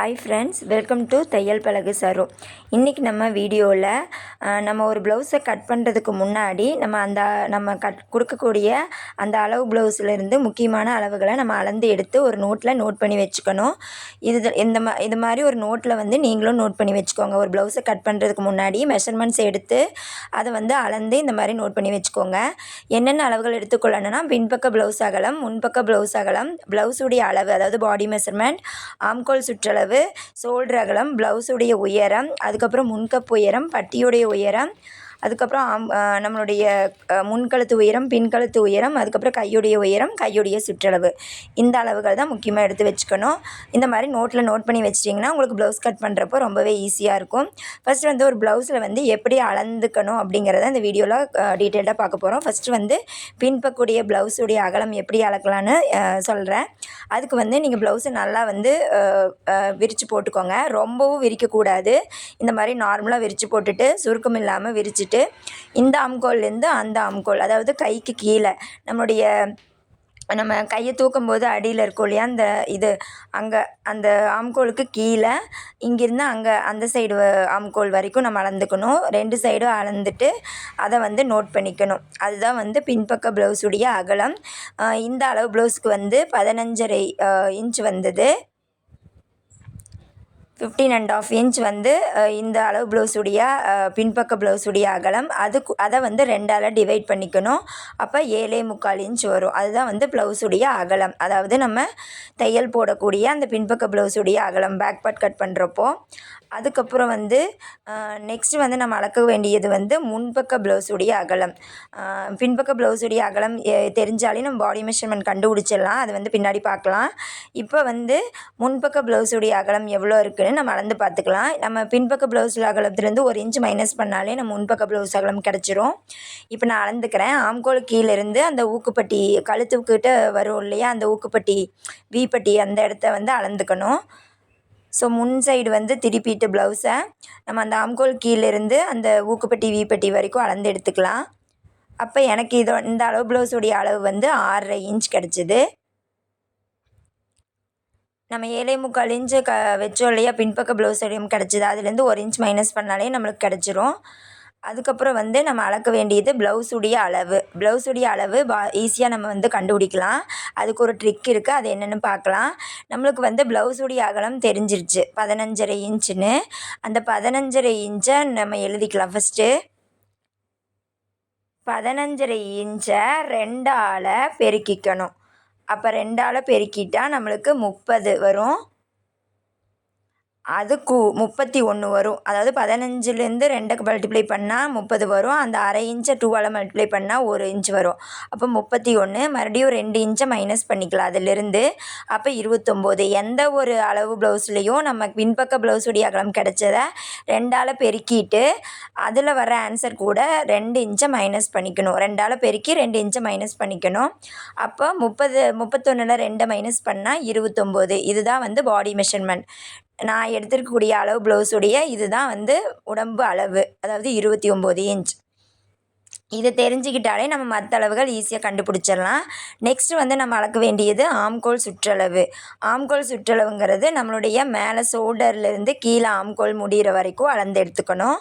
Hi friends welcome to தையல் பழகு சரு இன்றைக்கி நம்ம வீடியோவில் நம்ம ஒரு ப்ளவுஸை கட் பண்ணுறதுக்கு முன்னாடி நம்ம அந்த நம்ம கட் கொடுக்கக்கூடிய அந்த அளவு ப்ளவுஸ்லேருந்து முக்கியமான அளவுகளை நம்ம அளந்து எடுத்து ஒரு நோட்டில் நோட் பண்ணி வச்சுக்கணும். இது இந்த மா இது மாதிரி ஒரு நோட்டில் வந்து நீங்களும் நோட் பண்ணி வச்சுக்கோங்க. ஒரு ப்ளவுஸை கட் பண்ணுறதுக்கு முன்னாடி மெஷர்மெண்ட்ஸ் எடுத்து அதை வந்து அளந்து இந்த மாதிரி நோட் பண்ணி வச்சுக்கோங்க. என்னென்ன அளவுகள் எடுத்துக்கொள்ளணும்னா பின்பக்க ப்ளவுஸ் அகலம் முன்பக்க ப்ளவுஸ் அகலம் ப்ளவுஸுடைய அளவு அதாவது பாடி மெஷர்மெண்ட் ஆம்கோல் சுற்றளவு ஷோல்டர் அகலம் ப்ளவுஸுடைய உயரம் அதுக்கப்புறம் முன்கப் உயரம் பட்டியுடைய உயரம் அதுக்கப்புறம் ஆம் நம்மளுடைய முன்கழுத்து உயரம் பின்கழுத்து உயரம் அதுக்கப்புறம் கையுடைய உயரம் கையுடைய சுற்றளவு. இந்த அளவுகள் தான் முக்கியமாக எடுத்து வச்சுக்கணும். இந்த மாதிரி நோட்டில் நோட் பண்ணி வச்சிட்டிங்கன்னா உங்களுக்கு ப்ளவுஸ் கட் பண்ணுறப்போ ரொம்பவே ஈஸியாக இருக்கும். ஃபஸ்ட்டு வந்து ஒரு ப்ளவுஸில் வந்து எப்படி அளந்துக்கணும் அப்படிங்கிறத இந்த வீடியோவில் டீட்டெயில்டாக பார்க்க போகிறோம் ஃபஸ்ட்டு வந்து பின்பக்கூடிய ப்ளவுஸுடைய அகலம் எப்படி அளக்கலான்னு சொல்கிறேன் அதுக்கு வந்து நீங்கள் ப்ளவுஸை நல்லா வந்து விரித்து போட்டுக்கோங்க. ரொம்பவும் விரிக்கக்கூடாது. இந்த மாதிரி நார்மலாக விரித்து போட்டுட்டு சுருக்கம் இல்லாமல் விரிச்சிட்டு இந்த அம்கோல்லேருந்து அந்த அம்கோல் அதாவது கைக்கு கீழே நம்மளுடைய நம்ம கையை தூக்கும்போது அடியில் இருக்கும் இல்லையா? அந்த இது அங்கே அந்த ஆம்கோலுக்கு கீழே இங்கேருந்து அங்கே அந்த சைடு ஆம்கோல் வரைக்கும் நம்ம அளந்துக்கணும். ரெண்டு சைடும் அளந்துட்டு அதை வந்து நோட் பண்ணிக்கணும். அதுதான் வந்து பின்பக்க ப்ளவுஸுடைய அகலம். இந்த அளவு ப்ளவுஸுக்கு வந்து பதினஞ்சரை இன்ச் வந்தது. ஃபிஃப்டீன் அண்ட் ஆஃப் இன்ச் வந்து இந்த அளவு ப்ளவுஸுடைய பின்பக்க ப்ளவுஸுடைய அகலம். அதுக்கு அதை வந்து ரெண்டால் டிவைட் பண்ணிக்கணும். அப்போ ஏழே முக்கால் இன்ச் வரும். அதுதான் வந்து ப்ளவுஸுடைய அகலம். அதாவது நம்ம தையல் போடக்கூடிய அந்த பின்பக்க ப்ளவுஸுடைய அகலம் பேக் பார்ட் கட் பண்ணுறப்போ அதுக்கப்புறம் வந்து நெக்ஸ்ட்டு வந்து நம்ம அளக்க வேண்டியது வந்து முன்பக்க ப்ளவுஸுடைய அகலம். பின்பக்க ப்ளவுஸுடைய அகலம் தெரிஞ்சாலே நம்ம பாடி மெஷர்மெண்ட் கண்டுபிடிச்சிடலாம். அது வந்து பின்னாடி பார்க்கலாம். இப்போ வந்து முன்பக்க ப்ளவுஸுடைய அகலம் எவ்வளோ இருக்குதுன்னு நம்ம அளந்து பார்த்துக்கலாம். நம்ம பின்பக்க ப்ளவுஸ் அகலத்துலேருந்து ஒரு இன்ச் மைனஸ் பண்ணாலே நம்ம முன்பக்க ப்ளவுஸ் அகலம் கிடச்சிரும். இப்போ நான் அளந்துக்கிறேன். ஆம்கோல் கீழேருந்து அந்த ஊக்குப்பட்டி கழுத்துக்கிட்ட வரும் இல்லையா அந்த ஊக்குப்பட்டி வீப்பட்டி அந்த இடத்த வந்து அளந்துக்கணும். ஸோ முன் சைடு வந்து திருப்பிட்டு ப்ளவுஸை நம்ம அந்த ஆம்கோல் கீழேருந்து அந்த ஊக்குப்பட்டி வீப்பட்டி வரைக்கும் அளந்து எடுத்துக்கலாம். அப்போ எனக்கு இதோ இந்த அளவு ப்ளவுஸுடைய அளவு வந்து ஆறரை இன்ச் கிடச்சிது. நம்ம ஏழை முக்கால் இன்ச்சு க வச்சோம் இல்லையா? பின்பக்க ப்ளவுஸ் வரையும் கிடச்சிது. அதுலேருந்து ஒரு இன்ச் மைனஸ் பண்ணாலே நம்மளுக்கு கிடச்சிரும். அதுக்கப்புறம் வந்து நம்ம அளக்க வேண்டியது ப்ளவுஸுடைய அளவு. ப்ளவுஸுடைய அளவு பா ஈஸியாக நம்ம வந்து கண்டுபிடிக்கலாம். அதுக்கு ஒரு ட்ரிக் இருக்குது அது என்னென்னு பார்க்கலாம். நம்மளுக்கு வந்து ப்ளவுஸுடைய அகலம் தெரிஞ்சிருச்சு. பதினஞ்சரை இன்ச்சுன்னு. அந்த பதினஞ்சரை இன்ச்சை நம்ம எழுதிக்கலாம் ஃபஸ்ட்டு பதினஞ்சரை இன்ச்சை ரெண்டால் பெருக்கிக்கணும். அப்போ ரெண்டால் பெருக்கிட்டால் நம்மளுக்கு முப்பது வரும். அது முப்பத்தி ஒன்று வரும். அதாவது பதினஞ்சுலேருந்து ரெண்டுக்கு மல்டிப்ளை பண்ணால் முப்பது வரும். அந்த அரை இன்ச்சை டூவால் மல்டிப்ளை பண்ணால் ஒரு இன்ச் வரும். அப்போ முப்பத்தி ஒன்று மறுபடியும் ரெண்டு இன்ச்சை மைனஸ் பண்ணிக்கலாம் அதிலிருந்து. அப்போ இருபத்தொம்போது. எந்த ஒரு அளவு ப்ளவுஸ்லேயும் நம்ம பின்பக்க ப்ளவுஸுடைய அகலம் கிடச்சதை ரெண்டால் பெருக்கிட்டு அதில் வர ஆன்சர் கூட ரெண்டு இன்ச்சை மைனஸ் பண்ணிக்கணும். ரெண்டால் பெருக்கி ரெண்டு இன்ச்சை மைனஸ் பண்ணிக்கணும். அப்போ முப்பது முப்பத்தொன்னில் ரெண்டை மைனஸ் பண்ணால் இருபத்தொம்போது. இதுதான் வந்து பாடி மெஷர்மெண்ட் நான் எடுத்திருக்கக்கூடிய அளவு ப்ளவுஸுடைய இதுதான் வந்து உடம்பு அளவு அதாவது இருபத்தி ஒம்பது இன்ச் இதை தெரிஞ்சுக்கிட்டாலே நம்ம மற்ற அளவுகள் ஈஸியாக கண்டுபிடிச்சிடலாம். நெக்ஸ்ட்டு வந்து நம்ம அளக்க வேண்டியது ஆம்கோல் சுற்றளவு. ஆம்கோல் சுற்றளவுங்கிறது நம்மளுடைய மேலே ஷோல்டர்லேருந்து கீழே ஆம்கோல் முடிகிற வரைக்கும் அளந்து எடுத்துக்கணும்.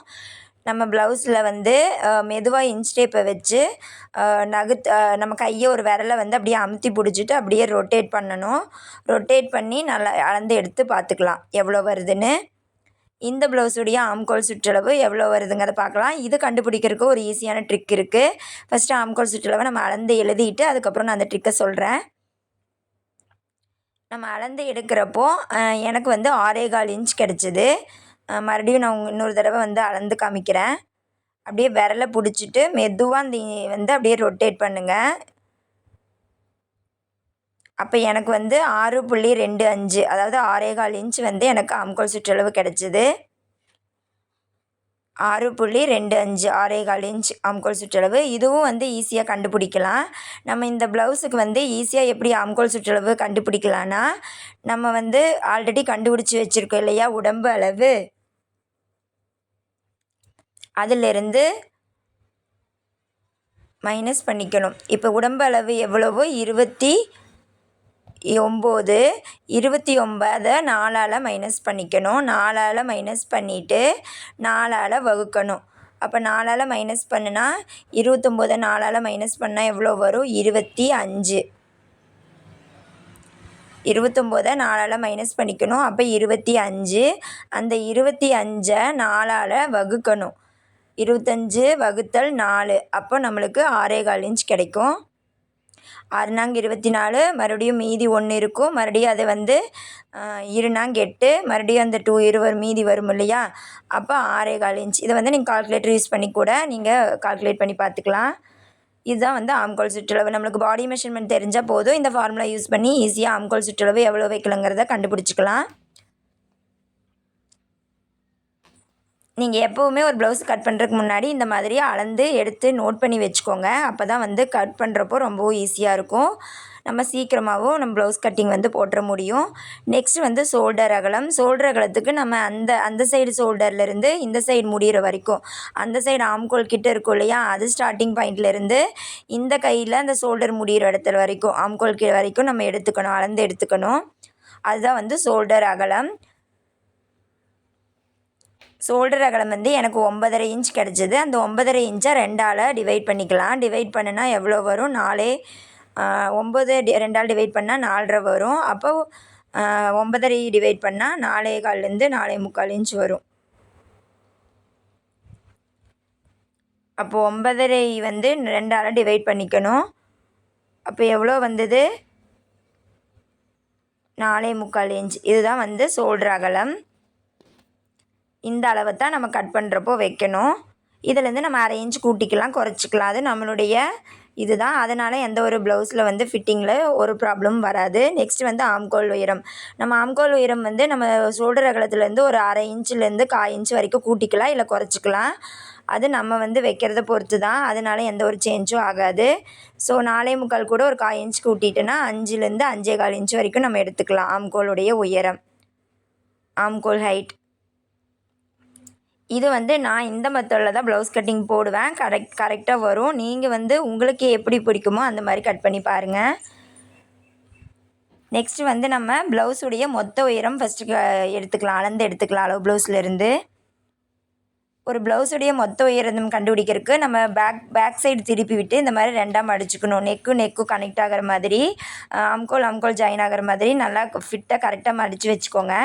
நம்ம ப்ளவுஸில் வந்து மெதுவாக இன்ச் டேப்பை வச்சு நகுத் நம்ம கையை ஒரு விரலை வந்து அப்படியே அமுத்தி பிடிச்சிட்டு அப்படியே ரொட்டேட் பண்ணணும். ரொட்டேட் பண்ணி நல்லா அளந்து எடுத்து பார்த்துக்கலாம். எவ்வளோ வருதுன்னு. இந்த ப்ளவுஸுடைய ஆம்கோல் சுற்றளவு எவ்வளோ வருதுங்கிறத பார்க்கலாம். இது கண்டுபிடிக்கிறதுக்கு ஒரு ஈஸியான ட்ரிக் இருக்குது ஃபஸ்ட்டு ஆம்கோல் சுற்றளவை நம்ம அளந்து எழுதிட்டு அதுக்கப்புறம் நான் அந்த ட்ரிக்கை சொல்கிறேன் நம்ம அளந்து எடுக்கிறப்போ எனக்கு வந்து ஆறே கால் இன்ச் கிடச்சிது. மறுபடியும் நான் இன்னொரு தடவை வந்து அளந்து காமிக்கிறேன். அப்படியே விரலை பிடிச்சிட்டு மெதுவாக அந்த வந்து அப்படியே ரொட்டேட் பண்ணுங்கள் அப்போ எனக்கு வந்து ஆறு புள்ளி ரெண்டு அஞ்சு அதாவது ஆறே கால் இன்ச் வந்து எனக்கு அம்கோல் சுற்றளவு கிடச்சிது. ஆறு புள்ளி ரெண்டு அஞ்சு ஆறே கால் இன்ச் ஆம்கோல் சுற்றளவு. இதுவும் வந்து ஈஸியாக கண்டுபிடிக்கலாம். நம்ம இந்த ப்ளவுஸுக்கு வந்து ஈஸியாக எப்படி ஆம்கோல் சுற்றளவு கண்டுபிடிக்கலான்னா நம்ம வந்து ஆல்ரெடி கண்டுபிடிச்சி வச்சுருக்கோம் இல்லையா உடம்பு அளவு. அதிலிருந்து மைனஸ் பண்ணிக்கணும். இப்போ உடம்பளவு எவ்வளவோ? இருபத்தி ஒம்பது. இருபத்தி ஒம்பதை நாலால் மைனஸ் பண்ணிக்கணும். நாலால் மைனஸ் பண்ணிவிட்டு நாலால் வகுக்கணும். அப்போ நாலால் மைனஸ் பண்ணுனா இருபத்தொம்போதை நாலால் மைனஸ் பண்ணால் எவ்வளோ வரும்? இருபத்தி அஞ்சு. இருபத்தொம்போதை நாலால் மைனஸ் பண்ணிக்கணும். அப்போ இருபத்தி அஞ்சு. அந்த இருபத்தி அஞ்சை நாலால் வகுக்கணும். இருபத்தஞ்சு வகுத்தல் நாலு. அப்போ நம்மளுக்கு ஆறே கால் இன்ச் கிடைக்கும். ஆறு நாங்க இருபத்தி நாலு மறுபடியும் மீதி ஒன்று இருக்கும். மறுபடியும் அதை வந்து இரு நாங்க எட்டு மறுபடியும் அந்த டூ இருவர் மீதி வரும் இல்லையா? அப்போ ஆறே கால் இன்ச் இதை வந்து நீங்கள் கால்குலேட்டர் யூஸ் பண்ணி கூட நீங்கள் கால்குலேட் பண்ணி பார்த்துக்கலாம். இதுதான் வந்து ஆம்கோல் சுற்றளவு. நம்மளுக்கு பாடி மெஷர்மெண்ட் தெரிஞ்சால் போதும். இந்த ஃபார்முலா யூஸ் பண்ணி ஈஸியாக ஆம்கோல் சுற்றளவு எவ்வளோ வைக்கலங்கிறத கண்டுபிடிச்சிக்கலாம். நீங்கள் எப்போவுமே ஒரு ப்ளவுஸ் கட் பண்ணுறதுக்கு முன்னாடி இந்த மாதிரி அளந்து எடுத்து நோட் பண்ணி வச்சுக்கோங்க. அப்போ தான் வந்து கட் பண்ணுறப்போ ரொம்பவும் ஈஸியாக இருக்கும். நம்ம சீக்கிரமாகவும் நம்ம ப்ளவுஸ் கட்டிங் வந்து போட்டுற முடியும். நெக்ஸ்ட் வந்து ஷோல்டர் அகலம். ஷோல்டர் அகலத்துக்கு நம்ம அந்த அந்த சைடு ஷோல்டர்லேருந்து இந்த சைடு முடிகிற வரைக்கும். அந்த சைடு ஆம்கோல் கிட்ட இருக்கும் இல்லையா? அது ஸ்டார்டிங் பாயிண்ட்லேருந்து இந்த கையில் அந்த ஷோல்டர் முடிகிற இடத்துல வரைக்கும் ஆம்கோல் கீழே வரைக்கும் நம்ம எடுத்துக்கணும் அளந்து எடுத்துக்கணும். அதுதான் வந்து ஷோல்டர் அகலம். ஷோல்டர் அகலம் வந்து எனக்கு ஒன்பதரை இன்ச் கிடச்சிது. அந்த ஒன்பதரை இன்ச்சை ரெண்டால் டிவைட் பண்ணிக்கலாம். டிவைட் பண்ணுனா எவ்வளோ வரும்? நாலே ஒம்பது ரெண்டால் டிவைட் பண்ணால் நாலரை வரும். அப்போ ஒன்பதரை டிவைட் பண்ணால் நாலே கால்லேருந்து நாலே முக்கால் இன்ச் வரும். அப்போது ஒன்பதரை வந்து ரெண்டால் டிவைட் பண்ணிக்கணும். அப்போ எவ்வளோ வந்தது? நாலே முக்கால் இன்ச் இதுதான் வந்து சோல்டர் அகலம் இந்த அளவை தான் நம்ம கட் பண்ணுறப்போ வைக்கணும். இதுலேருந்து நம்ம அரை இன்ச் கூட்டிக்கலாம் குறைச்சிக்கலாம். அது நம்மளுடைய இதுதான். அதனால் எந்த ஒரு ப்ளவுஸில் வந்து ஃபிட்டிங்கில் ஒரு ப்ராப்ளம் வராது. நெக்ஸ்ட் வந்து ஆம்கோல் உயரம். நம்ம ஆம்கோல் உயரம் வந்து நம்ம சோல்டர் அகலத்துலேருந்து ஒரு அரை இன்ச்சுலேருந்து கால் இன்ச் வரைக்கும் கூட்டிக்கலாம் இல்லை குறைச்சிக்கலாம். அது நம்ம வந்து வைக்கிறத பொறுத்து தான் அதனால எந்த ஒரு சேஞ்சும் ஆகாது. ஸோ நாலே முக்கால் கூட ஒரு கால் இன்ச் கூட்டிட்டோன்னா அஞ்சுலேருந்து அஞ்சே கால் இன்ச் வரைக்கும் நம்ம எடுத்துக்கலாம். ஆம்கோலுடைய உயரம். ஆம்கோல் ஹைட் இது வந்து நான் இந்த மெத்தடில் தான் ப்ளவுஸ் கட்டிங் போடுவேன். கரெக்ட் கரெக்டாக வரும். நீங்கள் வந்து உங்களுக்கு எப்படி பிடிக்குமோ அந்த மாதிரி கட் பண்ணி பாருங்கள் நெக்ஸ்ட்டு வந்து நம்ம ப்ளவுஸுடைய மொத்த உயரம் ஃபஸ்ட்டு எடுத்துக்கலாம். அளந்து எடுத்துக்கலாம். அளவு ப்ளவுஸ்லேருந்து ஒரு ப்ளவுஸுடைய மொத்த உயரம் கண்டுபிடிக்கிறதுக்கு நம்ம பேக் பேக் சைடு திருப்பி விட்டு இந்த மாதிரி ரெண்டாக மடிச்சுக்கணும் நெக்கு நெக்கும் கனெக்ட் ஆகிற மாதிரி அம்கோல் அம்கோல் ஜாயின் ஆகிற மாதிரி நல்லா ஃபிட்டாக கரெக்டாக மடித்து வச்சுக்கோங்க.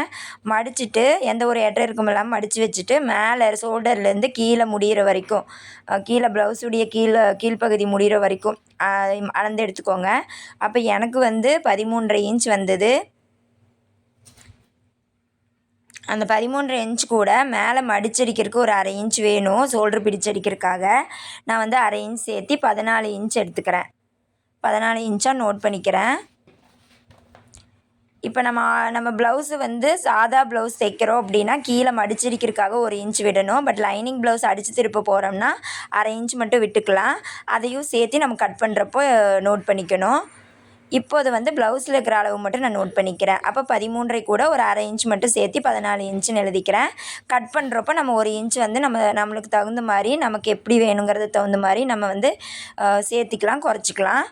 மடிச்சுட்டு எந்த ஒரு இடம் இருக்கும் இல்லாமல் மடித்து வச்சுட்டு மேலே ஷோல்டர்லேருந்து கீழே முடிகிற வரைக்கும் கீழே ப்ளவுஸுடைய கீழே கீழ்ப்பகுதி முடிகிற வரைக்கும் அளந்து எடுத்துக்கோங்க. அப்போ எனக்கு வந்து பதிமூன்றரை இன்ச் வந்தது. அந்த பதிமூன்று இன்ச் கூட மேலே மடிச்சடிக்கிறதுக்கு ஒரு அரை இன்ச் வேணும். ஷோல்ட்ரு பிடிச்சடிக்கிறதுக்காக. நான் வந்து அரை இன்ச் சேர்த்து பதினாலு இன்ச் எடுத்துக்கிறேன். பதினாலு இன்ச்சாக நோட் பண்ணிக்கிறேன். இப்போ நம்ம நம்ம ப்ளவுஸு வந்து சாதா ப்ளவுஸ் தைக்கிறோம் அப்படின்னா கீழே மடிச்சிருக்கிறதுக்காக ஒரு இன்ச் விடணும். பட் லைனிங் ப்ளவுஸ் அடித்து திருப்ப போகிறோம்னா அரை இன்ச் மட்டும் விட்டுக்கலாம். அதையும் சேர்த்து நம்ம கட் பண்ணுறப்போ நோட் பண்ணிக்கணும். இப்போது வந்து ப்ளவுஸில் இருக்கிற அளவு மட்டும் நான் நோட் பண்ணிக்கிறேன். அப்போ பதிமூன்றை கூட ஒரு அரை இன்ச் மட்டும் சேர்த்து பதினாலு இன்ச்சுன்னு எழுதிக்கிறேன். கட் பண்ணுறப்போ நம்ம ஒரு இன்ச் வந்து நம்ம நம்மளுக்கு தகுந்த மாதிரி நமக்கு எப்படி வேணுங்கிறது தகுந்த மாதிரி நம்ம வந்து சேர்த்திக்கலாம் குறைச்சிக்கலாம்.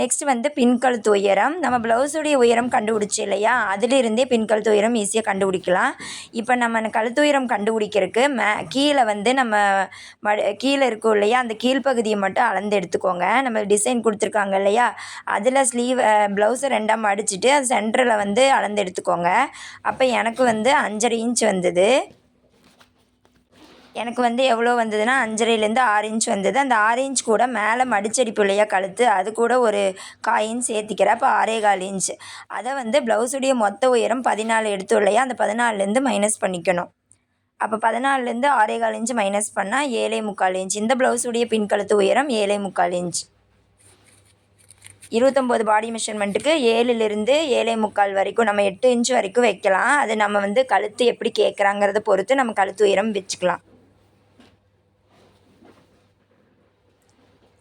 நெக்ஸ்ட் வந்து பின்கழுத்து உயரம் நம்ம ப்ளவுஸுடைய உயரம் கண்டுபிடிச்சி இல்லையா? அதிலிருந்தே பின்கழுத்து உயரம் ஈஸியாக கண்டுபிடிக்கலாம். இப்போ நம்ம கழுத்து உயரம் கண்டுபிடிக்கிறதுக்கு மே கீழே வந்து நம்ம ம கீழே இருக்கும் இல்லையா? அந்த கீழ்ப்பகுதியை மட்டும் அளந்து எடுத்துக்கோங்க. நம்ம டிசைன் கொடுத்துருக்காங்க இல்லையா? அதில் ஸ்லீவ் ப்ளவுஸை ரெண்டாக மடிச்சுட்டு அது சென்டரில் வந்து அளந்து எடுத்துக்கோங்க. அப்போ எனக்கு வந்து அஞ்சரை இன்ச் வந்தது. எனக்கு வந்து எவ்வளோ வந்ததுன்னா அஞ்சரைலேருந்து ஆறு இன்ச் வந்தது. அந்த ஆறு இன்ச் கூட மேலே மடிச்சடிப்பு இல்லையா கழுத்து அது கூட ஒரு காய் இன்ச் சேர்த்திக்கிறேன். அப்போ ஆறே கால் இன்ச் அதை வந்து ப்ளவுஸுடைய மொத்த உயரம் பதினாலு எடுத்தோம் இல்லையா? அந்த பதினாலுலேருந்து மைனஸ் பண்ணிக்கணும். அப்போ பதினாலுலேருந்து ஆறே கால் இன்ச் மைனஸ் பண்ணால் ஏழே முக்கால் இன்ச் இந்த ப்ளவுஸுடைய பின்கழுத்து உயரம் ஏழே முக்கால் இன்ச் இருபத்தொம்போது பாடி மெஷர்மெண்ட்டுக்கு ஏழுலேருந்து ஏழே முக்கால் வரைக்கும் நம்ம எட்டு இன்ச் வரைக்கும் வைக்கலாம். அது நம்ம வந்து கழுத்து எப்படி கேட்குறாங்கிறத பொறுத்து நம்ம கழுத்து உயரம் வச்சுக்கலாம்.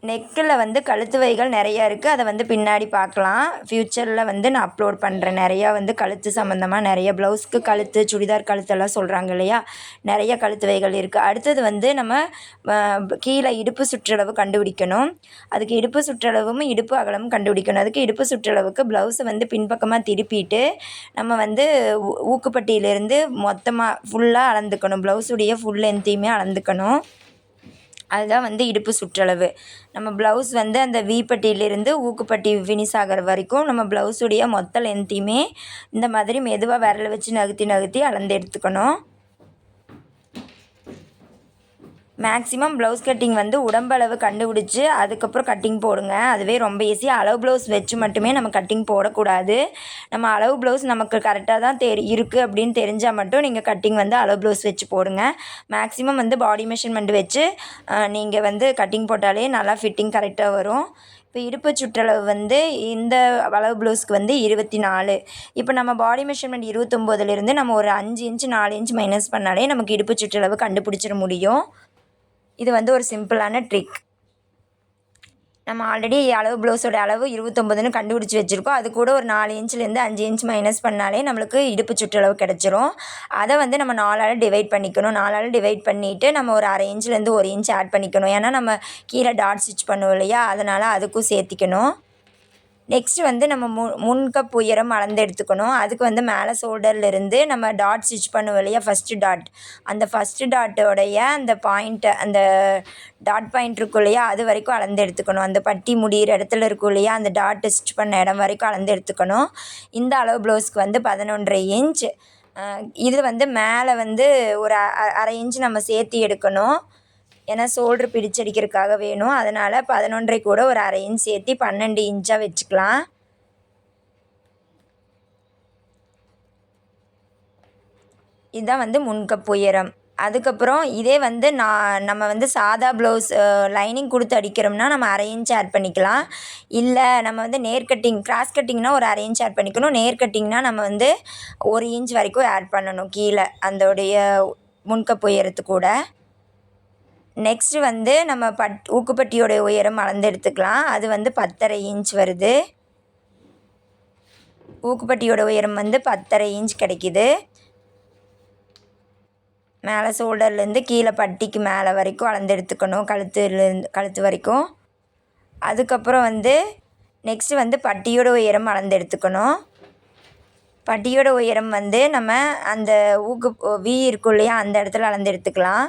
நெக்கில் வந்து கழுத்து வைகள் நிறையா இருக்குது. அதை வந்து பின்னாடி பார்க்கலாம். ஃப்யூச்சரில் வந்து நான் அப்லோட் பண்ணுறேன் நிறையா வந்து கழுத்து சம்மந்தமாக நிறைய ப்ளவுஸ்க்கு கழுத்து சுடிதார் கழுத்தெல்லாம் சொல்கிறாங்க இல்லையா? நிறைய கழுத்து வைகள் இருக்குது அடுத்தது வந்து நம்ம கீழே இடுப்பு சுற்றளவு கண்டுபிடிக்கணும். அதுக்கு இடுப்பு சுற்றளவும் இடுப்பு அகலமும் கண்டுபிடிக்கணும். அதுக்கு இடுப்பு சுற்றளவுக்கு ப்ளவுஸை வந்து பின்பக்கமாக திருப்பிட்டு நம்ம வந்து ஊக்குப்பட்டியிலேருந்து மொத்தமாக ஃபுல்லாக அளந்துக்கணும். ப்ளவுஸுடைய ஃபுல் லென்த்தையுமே அளந்துக்கணும். அதுதான் வந்து இடுப்பு சுற்றளவு. நம்ம ப்ளவுஸ் வந்து அந்த வீப்பட்டியிலிருந்து ஊக்குப்பட்டி ஃபினிஷ் ஆகிற வரைக்கும் நம்ம ப்ளவுஸுடைய மொத்த லென்த்தையுமே இந்த மாதிரி மெதுவாக விரல வச்சு நகர்த்தி நகர்த்தி அளந்து எடுத்துக்கணும். மேக்ஸிமம் ப்ளவுஸ் கட்டிங் வந்து உடம்பளவு கண்டுபிடிச்சி அதுக்கப்புறம் கட்டிங் போடுங்க. அதுவே ரொம்ப ஈஸி அளவு ப்ளவுஸ் வச்சு மட்டுமே நம்ம கட்டிங் போடக்கூடாது. நம்ம அளவு ப்ளவுஸ் நமக்கு கரெக்டாக தான் தெரி இருக்குது அப்படின்னு தெரிஞ்சால் மட்டும் நீங்கள் கட்டிங் வந்து அளவு ப்ளவுஸ் வச்சு போடுங்க. மேக்ஸிமம் வந்து பாடி மெஷர்மெண்ட் வச்சு நீங்கள் வந்து கட்டிங் போட்டாலே நல்லா ஃபிட்டிங் கரெக்டாக வரும். இப்போ இடுப்பு சுற்றளவு வந்து இந்த அளவு ப்ளவுஸ்க்கு வந்து இருபத்தி நாலு இப்போ நம்ம பாடி மெஷர்மெண்ட் இருபத்தொம்போதுலேருந்து நம்ம ஒரு அஞ்சு இன்ச்சு நாலு இன்ச் மைனஸ் பண்ணாலே நமக்கு இடுப்பு சுற்றளவு கண்டுபிடிச்சிட முடியும். இது வந்து ஒரு சிம்பிளான ட்ரிக் நம்ம ஆல்ரெடி அளவு ப்ளவுஸோட அளவு இருபத்தொம்பதுன்னு கண்டுபிடிச்சி வச்சுருக்கோம். அது கூட ஒரு நாலு இன்ச்லேருந்து அஞ்சு இன்ச் மைனஸ் பண்ணாலே நம்மளுக்கு இடுப்பு சுற்றளவு கிடச்சிரும். அதை வந்து நம்ம நாலால் டிவைட் பண்ணிக்கணும். நாலால் டிவைட் பண்ணிவிட்டு நம்ம ஒரு அரை இன்ச்லேருந்து ஒரு இன்ச் ஆட் பண்ணிக்கணும். ஏன்னா நம்ம கீழே டாட் ஸ்டிச் பண்ணுவோம் இல்லையா? அதனால் அதுக்கும் சேர்த்திக்கணும். நெக்ஸ்ட்டு வந்து நம்ம மு முன்கப் உயரம் அளந்து எடுத்துக்கணும். அதுக்கு வந்து மேலே ஷோல்டர்லேருந்து நம்ம டாட் ஸ்டிச் பண்ணுவோம் இல்லையா? ஃபஸ்ட்டு டாட் அந்த ஃபஸ்ட்டு டாட்டோடைய அந்த பாயிண்ட்டை அந்த டாட் பாயிண்ட் இருக்கும் இல்லையா? அது வரைக்கும் அளந்து எடுத்துக்கணும். அந்த பட்டி முடிகிற இடத்துல இருக்கும் இல்லையா? அந்த டாட் ஸ்டிச் பண்ண இடம் வரைக்கும் அளந்து எடுத்துக்கணும். இந்த அளவு ப்ளவுஸ்க்கு வந்து பதினொன்றரை இன்ச் இது வந்து மேலே வந்து ஒரு அரை இன்ச் நம்ம சேர்த்து எடுக்கணும். ஏன்னா ஷோல்ட்ரு பிடிச்சடிக்கிறதுக்காக வேணும். அதனால் பதினொன்றை கூட ஒரு அரை இன்ச் சேர்த்து பன்னெண்டு இன்ச்சாக வச்சுக்கலாம். இதுதான் வந்து முன்கப் உயரம். அதுக்கப்புறம் இதே வந்து நான் நம்ம வந்து சாதா ப்ளவுஸ் லைனிங் கொடுத்து அடிக்கிறோம்னா நம்ம அரை இன்ச் ஆட் பண்ணிக்கலாம். இல்லை நம்ம வந்து நேர் கட்டிங் கிராஸ் கட்டிங்னால் ஒரு அரை இன்ச் ஆட் பண்ணிக்கணும். நேர் கட்டிங்னா நம்ம வந்து ஒரு இன்ச் வரைக்கும் ஆட் பண்ணணும் கீழே அதோடைய முன்கப் உயரத்து கூட. நெக்ஸ்ட்டு வந்து நம்ம பட் ஊக்குப்பட்டியோடைய உயரம் அளந்து எடுத்துக்கலாம். அது வந்து பத்தரை இன்ச் வருது. ஊக்குப்பட்டியோட உயரம் வந்து பத்தரை இன்ச் கிடைக்கிது. மேலே ஷோல்டர்லேருந்து கீழே பட்டிக்கு மேலே வரைக்கும் அளந்து எடுத்துக்கணும். கழுத்துலேருந்து கழுத்து வரைக்கும். அதுக்கப்புறம் வந்து நெக்ஸ்ட்டு வந்து பட்டியோட உயரம் அளந்து எடுத்துக்கணும். பட்டியோட உயரம் வந்து நம்ம அந்த ஊக்கு வீ இருக்கும் இல்லையா? அந்த இடத்துல அளந்து எடுத்துக்கலாம்.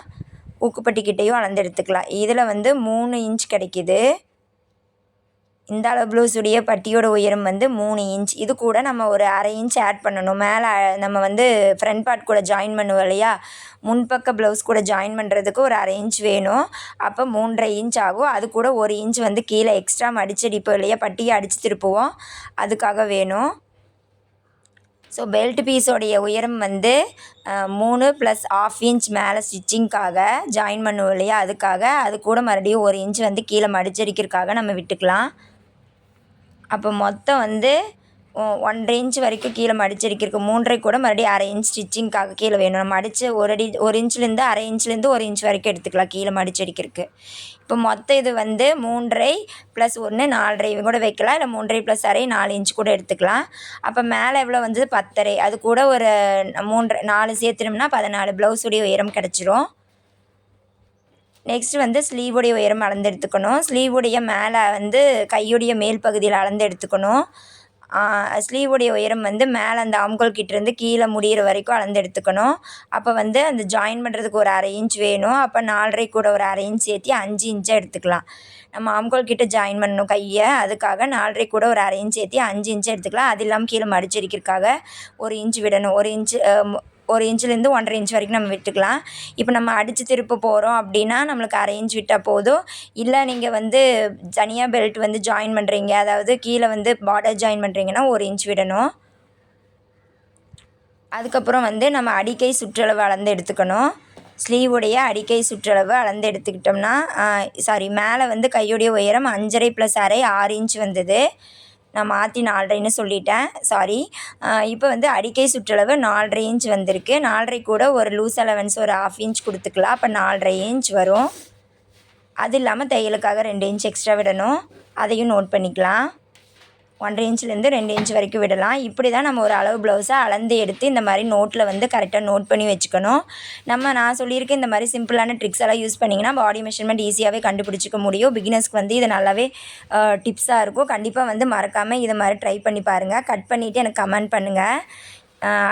ஊக்குப்பட்டிக்கிட்டேயும் அளந்து எடுத்துக்கலாம் இதில் வந்து மூணு இன்ச் கிடைக்கிது. இந்த அளவு ப்ளவுஸுடைய பட்டியோட உயரம் வந்து மூணு இன்ச் இது கூட நம்ம ஒரு அரை இன்ச் ஆட் பண்ணணும். மேலே நம்ம வந்து ஃப்ரண்ட் பார்ட் கூட ஜாயின் பண்ணுவோம் இல்லையா? முன்பக்க ப்ளவுஸ் கூட ஜாயின் பண்ணுறதுக்கு ஒரு அரை இன்ச் வேணும். அப்போ மூன்றரை இன்ச் ஆகும். அது கூட ஒரு இன்ச் வந்து கீழே எக்ஸ்ட்ரா மடிச்சடிப்போம் இல்லையா? பட்டியை அடித்து திருப்புவோம். அதுக்காக வேணும். ஸோ பெல்ட் பீஸோடைய உயரம் வந்து மூணு ப்ளஸ் ஆஃப் இன்ச் மேலே ஸ்டிச்சிங்க்காக ஜாயின் பண்ணுவோம் இல்லையா அதுக்காக. அது கூட மறுபடியும் ஒரு இன்ச் வந்து கீழே மடிச்சடிக்கிறதுக்காக நம்ம விட்டுக்கலாம். அப்போ மொத்தம் வந்து ஒன்றரை இன்ச் வரைக்கும் கீழே மடிச்சிருக்கிருக்கு மூன்றரை கூட மறுபடியும் அரை இன்ச் ஸ்டிச்சிங்க்காக கீழே வேணும். நம்ம அடித்து ஒரு அடி ஒரு இன்ச்லேருந்து அரை இன்ச்லேருந்து ஒரு இன்ச் வரைக்கும் எடுத்துக்கலாம் கீழே மடிச்சடிக்கிறதுக்கு இப்போ மொத்தம் இது வந்து மூன்றரை ப்ளஸ் ஒன்று நாலரை கூட வைக்கலாம். இல்லை மூன்றரை ப்ளஸ் அரை நாலு இன்ச் கூட எடுத்துக்கலாம். அப்போ மேலே எவ்வளோ வந்தது? பத்தரை. அது கூட ஒரு மூன்றரை நாலு சேர்த்துனோம்னா பதினாலு. ப்ளவுஸுடைய உயரம் கிடச்சிரும். நெக்ஸ்ட் வந்து ஸ்லீவுடைய உயரம் அளந்து எடுத்துக்கணும். ஸ்லீவுடைய மேலே வந்து கையுடைய மேல் பகுதியில் அளந்து எடுத்துக்கணும். ஸ்லீவுடைய உயரம் வந்து மேலே அந்த ஆம்கோல் கிட்டேருந்து கீழே முடிகிற வரைக்கும் அளந்து எடுத்துக்கணும். அப்போ வந்து அந்த ஜாயின் பண்ணுறதுக்கு ஒரு அரை இன்ச் வேணும். அப்போ நாலரை கூட ஒரு அரை இன்ச் சேர்த்தி அஞ்சு இன்ச்சாக எடுத்துக்கலாம். நம்ம ஆம்கோல் கிட்ட ஜாயின் பண்ணணும் கையை. அதுக்காக நாலரை கூட ஒரு அரை இன்ச் சேர்த்தி அஞ்சு இன்ச் எடுத்துக்கலாம். அது இல்லாமல் கீழே மடிச்சடிக்கிறதுக்காக ஒரு இன்ச் விடணும். ஒரு இன்ச்சு ஒரு இன்ச்லேருந்து ஒன்றரை இன்ச் வரைக்கும் நம்ம விட்டுக்கலாம். இப்போ நம்ம அடித்து திருப்ப போகிறோம் அப்படின்னா நம்மளுக்கு அரை இன்ச் விட்டால் போதும். இல்லை நீங்கள் வந்து தனியாக பெல்ட் வந்து ஜாயின் பண்ணுறீங்க அதாவது கீழே வந்து பார்டர் ஜாயின் பண்ணுறீங்கன்னா ஒரு இன்ச் விடணும். அதுக்கப்புறம் வந்து நம்ம அடிக்கை சுற்றளவு அளந்து எடுத்துக்கணும். ஸ்லீவுடைய அடிக்கை சுற்றளவு அளந்து எடுத்துக்கிட்டோம்னா சாரி மேலே வந்து கையுடைய உயரம் அஞ்சரை ப்ளஸ் அரை ஆறு இன்ச் வந்தது. நான் மாற்றி நாலரைன்னு சொல்லிட்டேன். சாரி இப்போ வந்து அடிக்கை சுற்றளவு நாலரை இன்ச் வந்திருக்கு. நாலரை கூட ஒரு லூஸ் அலவன்ஸ் ஒரு ஆஃப் இன்ச் கொடுத்துக்கலாம். அப்போ நாலரை இன்ச் வரும். அது இல்லாமல் தையலுக்காக ரெண்டு இன்ச் எக்ஸ்ட்ரா விடணும். அதையும் நோட் பண்ணிக்கலாம். ஒன்றரை இன்ச்லேருந்து ரெண்டு இன்ச் வரைக்கும் விடலாம். இப்படி தான் நம்ம ஒரு அளவு ப்ளவுஸை அளந்து எடுத்து இந்த மாதிரி நோட்டில் வந்து கரெக்டாக நோட் பண்ணி வச்சுக்கணும். நம்ம நான் சொல்லியிருக்கேன் இந்த மாதிரி சிம்பிளான ட்ரிக்ஸ் எல்லாம் யூஸ் பண்ணிங்கன்னா பாடி மெஷர்மெண்ட் ஈஸியாகவே கண்டுபிடிச்சிக்க முடியும். பிகினர்ஸ்க்கு வந்து இது நல்லாவே டிப்ஸாக இருக்கும். கண்டிப்பாக வந்து மறக்காமல் இதை மாதிரி ட்ரை பண்ணி பாருங்கள் கட் பண்ணிவிட்டு எனக்கு கமெண்ட் பண்ணுங்கள்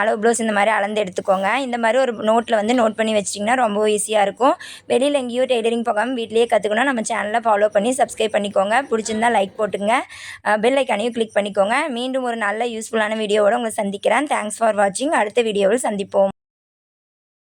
அளவு ப்ளவுஸ் இந்த மாதிரி அளந்து எடுத்துக்கோங்க. இந்த மாதிரி ஒரு நோட்டில் வந்து நோட் பண்ணி வச்சிட்டிங்கன்னா ரொம்ப ஈஸியாக இருக்கும். வெளியில் எங்கேயும் டெய்லரிங் போகாமல் வீட்லேயே கற்றுக்கணும் நம்ம சேனலை ஃபாலோ பண்ணி சப்ஸ்கிரைப் பண்ணிக்கோங்க. பிடிச்சிருந்தா லைக் போட்டுங்க. பெல் ஐக்கானையும் கிளிக் பண்ணிக்கோங்க. மீண்டும் ஒரு நல்ல யூஸ்ஃபுல்லான வீடியோவோட உங்களை சந்திக்கிறேன். தேங்க்ஸ் ஃபார் வாட்சிங் அடுத்த வீடியோவில் சந்திப்போம்.